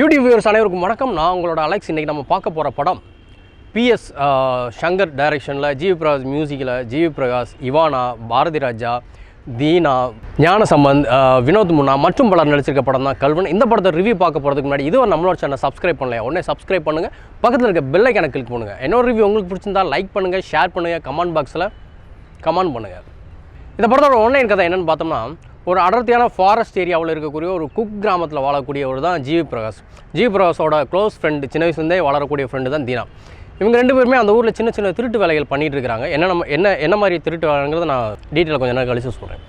YouTube viewers அனைவருக்கும் வணக்கம். நான் உங்களோட அலெக்ஸ். இன்றைக்கி நம்ம பார்க்க போகிற படம் பிஎஸ் சங்கர் டைரக்ஷனில் ஜிவி பிரகாஷ் மியூசிக்கில் ஜிவி பிரகாஷ் இவானா பாரதி ராஜா தீனா ஞானசம்பந்த் சம்பந்த் வினோத் முன்னா மற்றும் பலர் நடிச்சிருக்க படம் தான் கல்வன். இந்த படத்தை ரிவ்யூ பார்க்க போகிறதுக்கு முன்னாடி இதுவரை நம்மளோட சேனல் சப்ஸ்கிரைப் பண்ணலையா? உடனே சப்ஸ்கிரைப் பண்ணுங்கள் பக்கத்தில் இருக்க பெல்லை கணக்கு கிளிக் பண்ணுங்கள் என்னோட ரிவ்யூ உங்களுக்கு பிடிச்சிருந்தா லைக் பண்ணுங்கள் ஷேர் பண்ணுங்கள் கமெண்ட் பாக்ஸில் கமெண்ட் பண்ணுங்கள் இந்த படத்தோட ஆன்லைன் கதை என்னென்னு பார்த்தோம்னா ஒரு அடர்த்தியான ஃபாரஸ்ட் ஏரியாவில் இருக்கக்கூடிய ஒரு குக் கிராமத்தில் வாழக்கூடியவர் தான் G V Prakash. G V பிரகாஷோட close friend சின்ன வயசுலேருந்தே வளரக்கூடிய ஃப்ரெண்டு தான் தீனா. இவங்க ரெண்டு பேருமே அந்த ஊரில் சின்ன சின்ன திருட்டு வேலைகள் பண்ணிகிட்டு இருக்காங்க. என்ன நம்ம என்ன என்ன மாதிரி திருட்டு வேலைங்கிறத நான் டீட்டெயில் கொஞ்சம் நேரம் கழிச்சு சொல்கிறேன்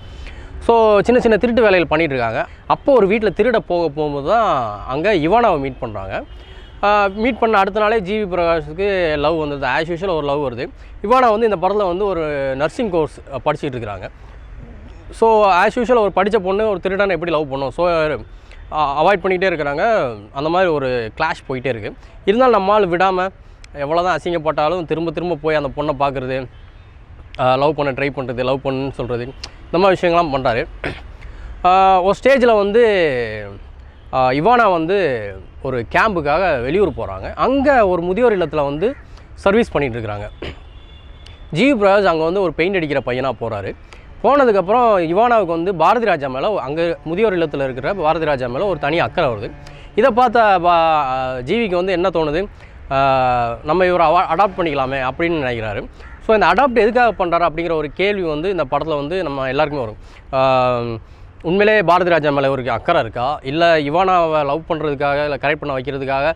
ஸோ சின்ன சின்ன திருட்டு வேலைகள் பண்ணிகிட்டு இருக்காங்க. அப்போ ஒரு வீட்டில் திருட போக போகும்போது தான் அங்கே இவானாவை மீட் பண்ணுறாங்க மீட் பண்ண அடுத்த நாளே ஜிவி பிரகாஷுக்கு லவ் வந்தது. ஆஸ் யூஷுவல் ஒரு லவ் வருது. இவானா வந்து இந்த படத்தில் வந்து ஒரு நர்சிங் கோர்ஸ் படிச்சுட்டு இருக்கிறாங்க. ஸோ ஆஸ் யூஷுவல் ஒரு படித்த பொண்ணு ஒரு திருடனை எப்படி லவ் பண்ணும்? ஸோ அவாய்ட் பண்ணிகிட்டே இருக்கிறாங்க. அந்த மாதிரி ஒரு கிளாஷ் போயிட்டே இருக்குது இருந்தாலும் நம்மால் விடாமல் எவ்வளோ தான் அசிங்கப்பட்டாலும் திரும்ப திரும்ப போய் அந்த பொண்ணை பார்க்குறது லவ் பண்ண ட்ரை பண்ணுறது லவ் பண்ணுன்னு சொல்கிறது இந்த மாதிரி விஷயங்கள்லாம் பண்ணுறாரு ஒரு ஸ்டேஜில் வந்து இவானா வந்து ஒரு கேம்புக்காக வெளியூர் போகிறாங்க அங்கே ஒரு முதியோர் இல்லத்தில் வந்து சர்வீஸ் பண்ணிகிட்டு இருக்கிறாங்க. ஜி பிரகாஷ் அங்கே வந்து ஒரு பெயிண்ட் அடிக்கிற பையனாக போகிறாரு போனதுக்கப்புறம் யுவானாவுக்கு வந்து பாரதி ராஜா மேலே அங்கே முதியோர் இல்லத்தில் இருக்கிற பாரதி ராஜா மேலே ஒரு தனி அக்கறை வருது. இதை பார்த்த பா ஜீவிக்கு வந்து என்ன தோணுது? நம்ம இவரை அடாப்ட் பண்ணிக்கலாமே அப்படின்னு நினைக்கிறாரு. ஸோ இந்த அடாப்ட் எதுக்காக பண்ணுறாரு அப்படிங்கிற ஒரு கேள்வி வந்து இந்த படத்தில் வந்து நம்ம எல்லாருக்குமே வரும். உண்மையிலே பாரதி ராஜா மேலே ஒரு அக்கறை இருக்கா? இல்லை இவானாவை லவ் பண்ணுறதுக்காக இல்லை கரெக்ட் பண்ண வைக்கிறதுக்காக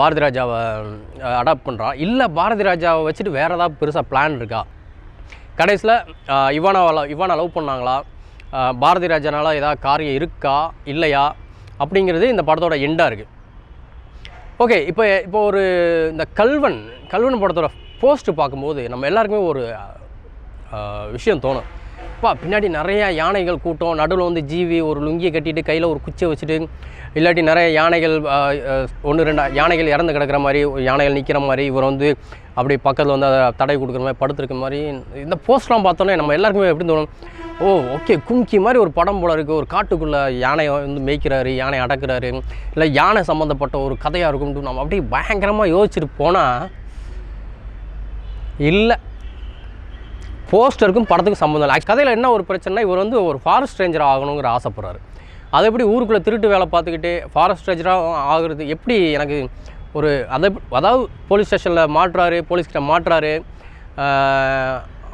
பாரதி ராஜாவை அடாப்ட் பண்ணுறா இல்லை பாரதி ராஜாவை வச்சுட்டு வேறு ஏதாவது பெருசாக பிளான் இருக்கா? கடைசியில் இவானாவை love- இவானா லவ் பண்ணாங்களா? பாரதி ராஜனால் ஏதாவது காரியம் இருக்கா? இல்லையா? அப்படிங்கிறது இந்த படத்தோட எண்டாக இருக்குது ஓகே இப்போ இப்போ ஒரு இந்த கல்வன் கல்வன் படத்தோட போஸ்ட்டு பார்க்கும்போது நம்ம எல்லாருக்குமே ஒரு விஷயம் தோணும். அப்பா பின்னாடி நிறையா யானைகள் கூட்டம் நடுவில் வந்து ஜீவி ஒரு லுங்கியை கட்டிட்டு கையில் ஒரு குச்சியை வச்சுட்டு இல்லாட்டி நிறைய யானைகள் ஒன்று ரெண்டு யானைகள் இறந்து கிடக்கிற மாதிரி யானைகள் நிற்கிற மாதிரி இவர் வந்து அப்படி பக்கத்தில் வந்து அதை தடை கொடுக்குற மாதிரி படுத்துருக்க மாதிரி இந்த போஸ்ட்லாம் பார்த்தோன்னே நம்ம எல்லாருக்குமே எப்படி தோணும்? ஓ ஓகே கும்கி மாதிரி ஒரு படம் போல இருக்குது ஒரு காட்டுக்குள்ளே யானையை வந்து மேய்க்கிறாரு யானை அடக்கிறாரு. இல்லை யானை சம்மந்தப்பட்ட ஒரு கதையாக இருக்கும்னு நம்ம அப்படியே பயங்கரமாக யோசிச்சுட்டு போனால் இல்லை. போஸ்டருக்கும் படத்துக்கும் சம்மந்தம் இல்லை. கதையில் என்ன ஒரு பிரச்சனைனா இவர் வந்து ஒரு ஃபாரஸ்ட் ரேஞ்சர் ஆகணுங்கிற ஆசைப்படுறாரு. அதை எப்படி ஊருக்குள்ளே திருட்டு வேலை பார்த்துக்கிட்டு ஃபாரஸ்ட் ரேஞ்சராக ஆகுறது? எப்படி எனக்கு ஒரு அதை அதாவது போலீஸ் ஸ்டேஷனில் மாட்டுறாரு போலீஸ்கிட்ட மாட்டுறாரு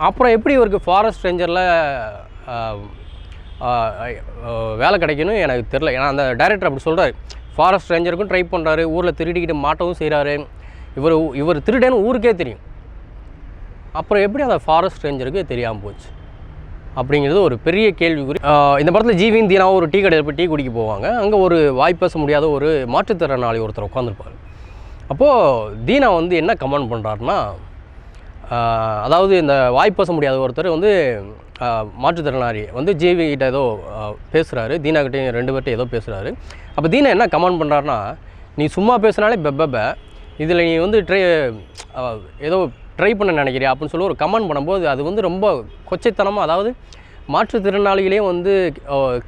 அப்புறம் எப்படி இவருக்கு ஃபாரஸ்ட் ரேஞ்சரில் வேலை கிடைக்கணும் எனக்கு தெரில ஏன்னா அந்த டைரக்டர் அப்படி சொல்கிறாரு ஃபாரஸ்ட் ரேஞ்சருக்கும் ட்ரை பண்ணுறாரு ஊரில் திருடிக்கிட்டு மாட்டவும் செய்கிறாரு இவர் இவர் திருடேன்னு ஊருக்கே தெரியும். அப்புறம் எப்படி அந்த ஃபாரஸ்ட் ரேஞ்சருக்கு தெரியாமல் போச்சு? அப்படிங்கிறது ஒரு பெரிய கேள்விக்குறி. இந்த படத்தில் ஜீவின் தீனாவும் ஒரு டீ கடையில் போய் டீ குடிக்க போவாங்க. அங்கே ஒரு வாய் பேச முடியாத ஒரு மாற்றுத்திறனாளி ஒருத்தர் உட்காந்துருப்பார் அப்போது தீனா வந்து என்ன கமெண்ட் பண்ணுறாருன்னா அதாவது இந்த வாய் பேச முடியாத ஒருத்தர் வந்து மாற்றுத்திறனாளி வந்து ஜீவி கிட்ட ஏதோ பேசுகிறாரு தீனா ரெண்டு பேர்கிட்ட ஏதோ பேசுகிறாரு அப்போ தீனா என்ன கமெண்ட் பண்ணுறாருன்னா நீ சும்மா பேசுனாலே பெப்ப இதில் நீ வந்து ட்ரே ஏதோ ட்ரை பண்ண நினைக்கிறியா அப்படின்னு சொல்லி ஒரு கமெண்ட் பண்ணும்போது அது வந்து ரொம்ப கொச்சைத்தனமாக அதாவது மாற்றுத்திறனாளிகளையும் வந்து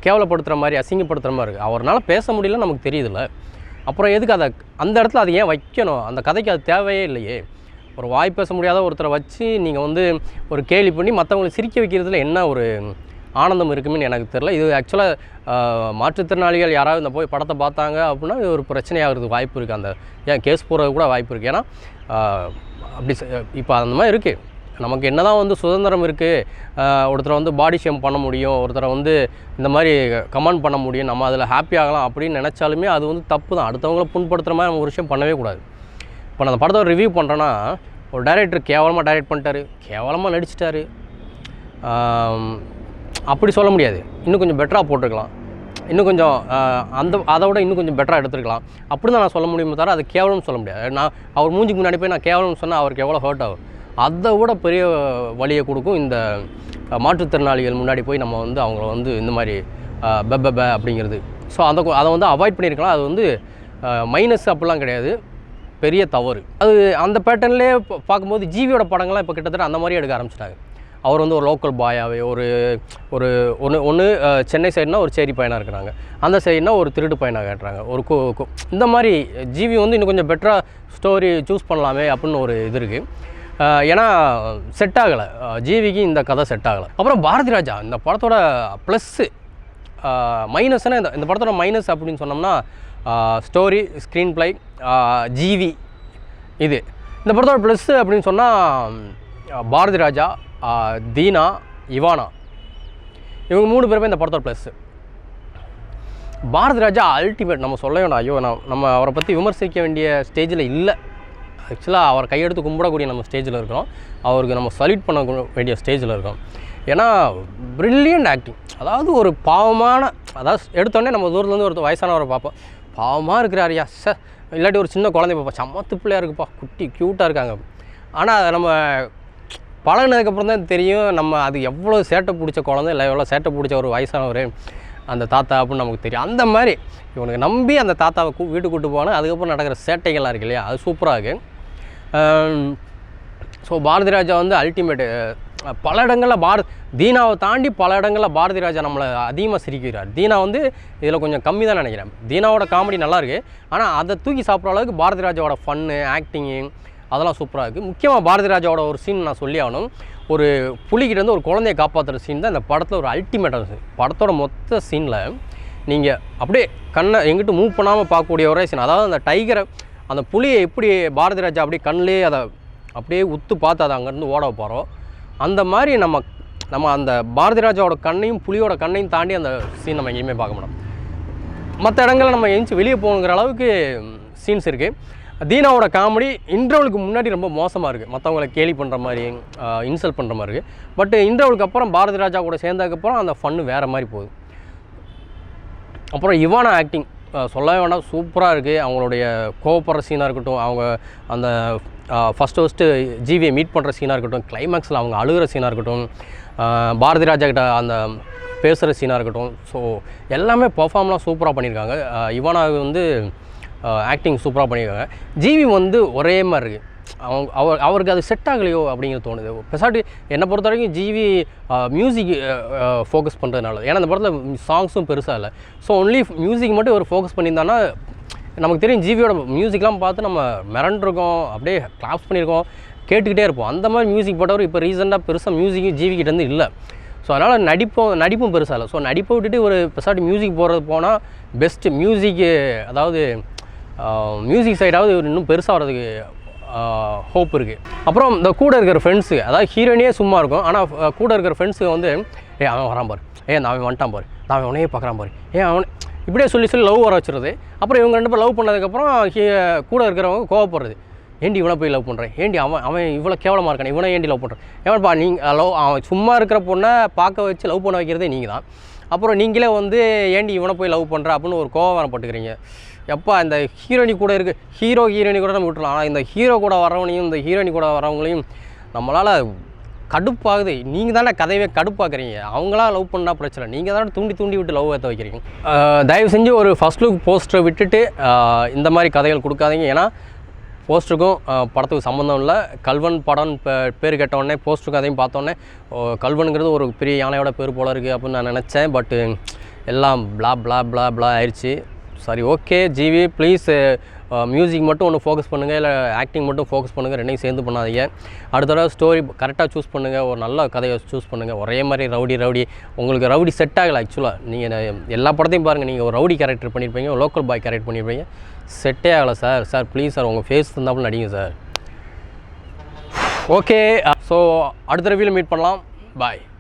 கேவலப்படுத்துகிற மாதிரி அசிங்கப்படுத்துகிற மாதிரி இருக்குது அவரால் பேச முடியல நமக்கு தெரியுதுல்ல. அப்புறம் எதுக்கு அதை அந்த இடத்துல அதை ஏன் வைக்கணும்? அந்த கதைக்கு அது தேவையே இல்லையே. ஒரு வாய் பேச முடியாத ஒருத்தரை வச்சு நீங்கள் வந்து ஒரு கேலி பண்ணி மற்றவங்களை சிரிக்க வைக்கிறதுல என்ன ஒரு ஆனந்தம் இருக்குன்னு எனக்கு தெரில இது ஆக்சுவலாக மாற்றுத்திறனாளிகள் யாராவது இந்த போய் படத்தை பார்த்தாங்க அப்படின்னா இது ஒரு பிரச்சனையாகிறதுக்கு வாய்ப்பு இருக்குது அந்த ஏன் கேஸ் போகிறது கூட வாய்ப்பு இருக்குது ஏன்னா அப்படி இப்போ அந்த மாதிரி இருக்குது நமக்கு என்ன தான் வந்து சுதந்திரம் இருக்குது ஒருத்தரை வந்து பாடி ஷேம் பண்ண முடியும் ஒருத்தரை வந்து இந்த மாதிரி கமெண்ட் பண்ண முடியும் நம்ம அதில் ஹாப்பி ஆகலாம் அப்படின்னு நினச்சாலுமே அது வந்து தப்பு தான் அடுத்தவங்கள புண்படுத்துகிற மாதிரி நம்ம ஒரு விஷயம் பண்ணவே கூடாது. இப்போ நான் அந்த படத்தை ரிவ்யூ பண்ணுறேன்னா ஒரு டைரக்டர் கேவலமாக டைரக்ட் பண்ணிட்டாரு. கேவலமாக நடிச்சிட்டாரு. அப்படி சொல்ல முடியாது. இன்னும் கொஞ்சம் பெட்டராக போட்டிருக்கலாம். இன்னும் கொஞ்சம் அந்த அதை விட இன்னும் கொஞ்சம் பெட்டராக எடுத்துருக்கலாம். அப்படி தான் நான் சொல்ல முடியுமே தவிர அது கேவலம்னு சொல்ல முடியாது. நான் அவர் மூஞ்சிக்கு முன்னாடி போய் நான் கேவலம்னு சொன்னால் அவருக்கு எவ்வளோ ஹர்ட் ஆகும். அதை விட பெரிய வழியை கொடுக்கும் இந்த மாற்றுத்திறனாளிகள் முன்னாடி போய் நம்ம வந்து அவங்கள வந்து இந்த மாதிரி பெ பெ அப்படிங்கிறது. ஸோ அந்த அதை வந்து அவாய்ட் பண்ணியிருக்கலாம். அது வந்து மைனஸ் அப்படிலாம் கிடையாது. பெரிய தவறு. அது அந்த பேட்டர்ன்லேயே பார்க்கும்போது ஜீவியோட படங்கள்லாம் இப்போ கிட்டத்தட்ட அந்த மாதிரி எடுக்க ஆரம்பிச்சிட்டாங்க. அவர் வந்து ஒரு லோக்கல் பாயாகவே ஒரு ஒரு ஒன்று ஒன்று சென்னை சைடுனா ஒரு சேரி பையனாக இருக்கிறாங்க. அந்த சைடுனா ஒரு திருடு பையனாக காட்டுறாங்க. ஒரு கு இந்த மாதிரி ஜிவி வந்து இன்னும் கொஞ்சம் பெட்டராக ஸ்டோரி சூஸ் பண்ணலாமே அப்படின்னு ஒரு இது இருக்குது ஏன்னா செட் ஆகலை. ஜிவிக்கு இந்த கதை செட் ஆகலை. அப்புறம் பாரதி ராஜா இந்த படத்தோட ப்ளஸ்ஸு மைனஸ்னால் இந்த இந்த படத்தோட மைனஸ் அப்படின்னு சொன்னோம்னா ஸ்டோரி ஸ்க்ரீன் ப்ளே ஜிவி இது. இந்த படத்தோட ப்ளஸ்ஸு அப்படின்னு சொன்னால் பாரதி ராஜா தீனா இவானா. இவங்க மூணு பேருமே இந்த படத்தோட ப்ளஸ்ஸு பாரதி ராஜா அல்டிமேட் நம்ம சொல்ல வேண்டாம் ஐயோ நான் நம்ம அவரை பற்றி விமர்சிக்க வேண்டிய ஸ்டேஜில் இல்லை. ஆக்சுவலாக அவர் கையெடுத்து கும்பிடக்கூடிய நம்ம ஸ்டேஜில் இருக்கிறோம். அவருக்கு நம்ம சல்யூட் பண்ண வேண்டிய ஸ்டேஜில் இருக்கோம். ஏன்னா பிரில்லியன்ட் ஆக்டிங் அதாவது ஒரு பாவமான அதாவது எடுத்தோடனே நம்ம தூரத்துலேருந்து ஒரு வயசானவரை பார்ப்போம். பாவமாக இருக்கிறார் ஐயா ச. இல்லாட்டி ஒரு சின்ன குழந்தை பார்ப்போம். சமத்து பிள்ளையா இருக்குப்பா குட்டி க்யூட்டாக இருக்காங்க. ஆனால் அதை நம்ம பழகினதுக்கப்புறம் தான் தெரியும் நம்ம அது எவ்வளோ சேட்டை பிடிச்ச குழந்தை இல்லை எவ்வளோ சேட்டை பிடிச்ச ஒரு வயசானவர் அந்த தாத்தா அப்படின்னு நமக்கு தெரியும். அந்த மாதிரி இவனுக்கு நம்பி அந்த தாத்தாவை கூ வீட்டுக்கு கூட்டு போனால் அதுக்கப்புறம் நடக்கிற சேட்டைகள்லாம் இருக்கு இல்லையா? அது சூப்பராக இருக்குது ஸோ பாரதி ராஜா வந்து அல்டிமேட்டு பல இடங்களில் பாரத் தீனாவை தாண்டி பல இடங்களில் பாரதி ராஜா நம்மளை அதிகமாக சிரிக்கிறார். தீனா வந்து இதில் கொஞ்சம் கம்மி தான் நினைக்கிறேன். தீனாவோட காமெடி நல்லாயிருக்கு ஆனால் அதை தூக்கி சாப்பிட்ற அளவுக்கு பாரதி ராஜாவோட ஃபன்னு ஆக்டிங்கு அதெல்லாம் சூப்பராக இருக்குது முக்கியமாக பாரதி ராஜாவோட ஒரு சீன் நான் சொல்லி ஆகணும். ஒரு புலிகிட்ட இருந்து ஒரு குழந்தைய காப்பாற்றுற சீன் தான் இந்த படத்தில் ஒரு அல்டிமேட்டான சீன் படத்தோட மொத்த சீனில் நீங்கள் அப்படியே கண்ணை எங்கிட்ட மூவ் பண்ணாமல் பார்க்கக்கூடிய ஒரே சீன் அதாவது அந்த டைகரை அந்த புலியை எப்படி பாரதி ராஜா அப்படியே கண்ணிலே அதை அப்படியே உத்து பார்த்து அதை அங்கேருந்து ஓட போகிறோம் அந்த மாதிரி நம்ம நம்ம அந்த பாரதி ராஜாவோட கண்ணையும் புலியோட கண்ணையும் தாண்டி அந்த சீன் நம்ம எங்கேயுமே பார்க்க மாட்டோம். மற்ற இடங்களில் நம்ம எழுந்து வெளியே போகணுங்கிற அளவுக்கு சீன்ஸ் இருக்குது தீனாவோட காமெடி இன்டர்வலுக்கு முன்னாடி ரொம்ப மோசமாக இருக்குது மற்றவங்களை கேலி பண்ணுற மாதிரி இன்சல்ட் பண்ணுற மாதிரி இருக்குது பட் இன்டர்வலுக்கு அப்புறம் பாரதி ராஜா கூட சேர்ந்ததுக்கப்புறம் அந்த ஃபன்னு வேறு மாதிரி போகுது. அப்புறம் இவானா ஆக்டிங் சொல்லவே வேண்டாம். சூப்பராக இருக்குது அவங்களுடைய கோவப்படுற சீனாக இருக்கட்டும் அவங்க அந்த ஃபஸ்ட்டு ஃபஸ்ட்டு ஜிவியை மீட் பண்ணுற சீனாக இருக்கட்டும் கிளைமேக்ஸில் அவங்க அழுகிற சீனாக இருக்கட்டும் பாரதி ராஜா கிட்ட அந்த பேசுகிற சீனாக இருக்கட்டும். ஸோ எல்லாமே பர்ஃபார்ம்லாம் சூப்பராக பண்ணியிருக்காங்க ஆஹ் இவானா வந்து ஆக்டிங் சூப்பராக பண்ணியிருக்காங்க ஜிவி வந்து ஒரே மாதிரி இருக்குது அவங்க அவர் அவருக்கு அது செட் ஆகலையோ அப்படிங்கிறது தோணுது. பெசாட்டி என்னை பொறுத்த வரைக்கும் ஜிவி மியூசிக் ஃபோக்கஸ் பண்ணுறதுனால ஏன்னா அந்த படத்தில் சாங்ஸும் பெருசாக இல்லை. ஸோ ஒன்லி மியூசிக் மட்டும் ஒரு ஃபோக்கஸ் பண்ணியிருந்தான்னா நமக்கு தெரியும் ஜிவியோட மியூசிக்லாம் பார்த்து நம்ம மிரண்டிருக்கோம் அப்படியே கிளாப்ஸ் பண்ணியிருக்கோம் கேட்டுக்கிட்டே இருப்போம். அந்த மாதிரி மியூசிக் போட்டவர் இப்போ ரீசெண்டாக பெருசாக மியூசிக்கும் ஜிவிக்கிட்டேருந்து இல்லை. ஸோ அதனால் நடிப்பும் நடிப்பும் பெருசாக இல்லை. ஸோ நடிப்பை விட்டுட்டு ஒரு பெசாட்டி மியூசிக் போகிறது போனால் பெஸ்ட்டு மியூசிக்கு அதாவது மியூசிக் சைடாவது இவர் இன்னும் பெருசாக வர்றதுக்கு ஹோப் இருக்குது அப்புறம் இந்த கூட இருக்கிற ஃப்ரெண்ட்ஸு அதாவது ஹீரோயினே சும்மா இருக்கும் ஆனால் கூட இருக்கிற ஃப்ரெண்ட்ஸுக்கு வந்து ஏ அவன் வரான் பாரு. ஏ அவன் வந்துட்டான் பாரு. நான் அவன் உனையே பார்க்குறான் பாரு. ஏ அவன் இப்படியே சொல்லி சொல்லி லவ் வர வச்சுருது அப்புறம் இவங்க ரெண்டு பேரும் லவ் பண்ணதுக்கப்புறம் ஹீ- கூட இருக்கிறவங்க கோவப்படுறது. ஏண்டி இவனை போய் லவ் பண்ணுறேன் ஏண்டி அவன் அவன் இவ்வளோ கேவலமாக இருக்கானே? இவனை ஏண்டி லவ் பண்ணுறேன் ஏன்ப்பா நீங்கள் லவ் அவன் சும்மா இருக்கிற பொண்ணை பார்க்க வச்சு லவ் பண்ண வைக்கிறதே நீங்கள் தான் அப்புறம் நீங்களே வந்து ஏண்டி இவனை போய் லவ் பண்ணுற அப்படின்னு ஒரு கோவம் வரப்பட்டுக்கிறீங்க எப்போ இந்த ஹீரோனி கூட இருக்குது ஹீரோ ஹீரோயினி கூட நம்ம விட்டுலாம் ஆனால் இந்த ஹீரோ கூட வரவனையும் இந்த ஹீரோயினி கூட வரவங்களையும் நம்மளால் கடுப்பாகுது. நீங்கள் தானே கதையவே கடுப்பாக்குறீங்க. அவங்களா லவ் பண்ணால் பிரச்சனை நீங்கள் தானே தூண்டி தூண்டி விட்டு லவ் ஏற்ற வைக்கிறீங்க. தயவு செஞ்சு ஒரு ஃபஸ்ட் லுக் போஸ்டரை விட்டுட்டு இந்த மாதிரி கதைகள் கொடுக்காதீங்க. ஏன்னா போஸ்டருக்கும் படத்துக்கு சம்மந்தம் இல்லை. கல்வன் படம் பேர் கேட்டவுடனே போஸ்டருக்கும் அதையும் பார்த்தோன்னே கல்வனுங்கிறது ஒரு பெரிய யானையோட பேர் போல இருக்குது அப்படின்னு நான் நினச்சேன். பட்டு எல்லாம் ப்ளா ப்ளா ப்ளா ப்ளா ஆயிடுச்சு சரி okay GV please music uh, மட்டும் ஒன்று ஃபோக்கஸ் பண்ணுங்கள் இல்லை ஆக்டிங் மட்டும் ஃபோக்கஸ் பண்ணுங்கள் ரெண்டையும் சேர்ந்து பண்ணாதீங்க. அடுத்த தடவை ஸ்டோரி கரெக்டாக சூஸ் பண்ணுங்கள் ஒரு நல்ல கதையை சூஸ் பண்ணுங்கள் ஒரே மாதிரி ரவுடி ரவுடி உங்களுக்கு ரவுடி செட் ஆகலை ஆக்சுவலாக நீங்கள் எல்லா படத்தையும் பாருங்கள் நீங்கள் ஒரு ரவுடி கேரக்டர் பண்ணியிருப்பீங்க லோக்கல் பாய் கேரக்டர் பண்ணியிருப்பீங்க செட்டே ஆகலை சார் சார் ப்ளீஸ் சார் உங்கள் ஃபேஸ் தந்தாப்புல நடிங்க சார் ஓகே ஸோ அடுத்த ரிவியூவில் மீட் பண்ணலாம். பாய்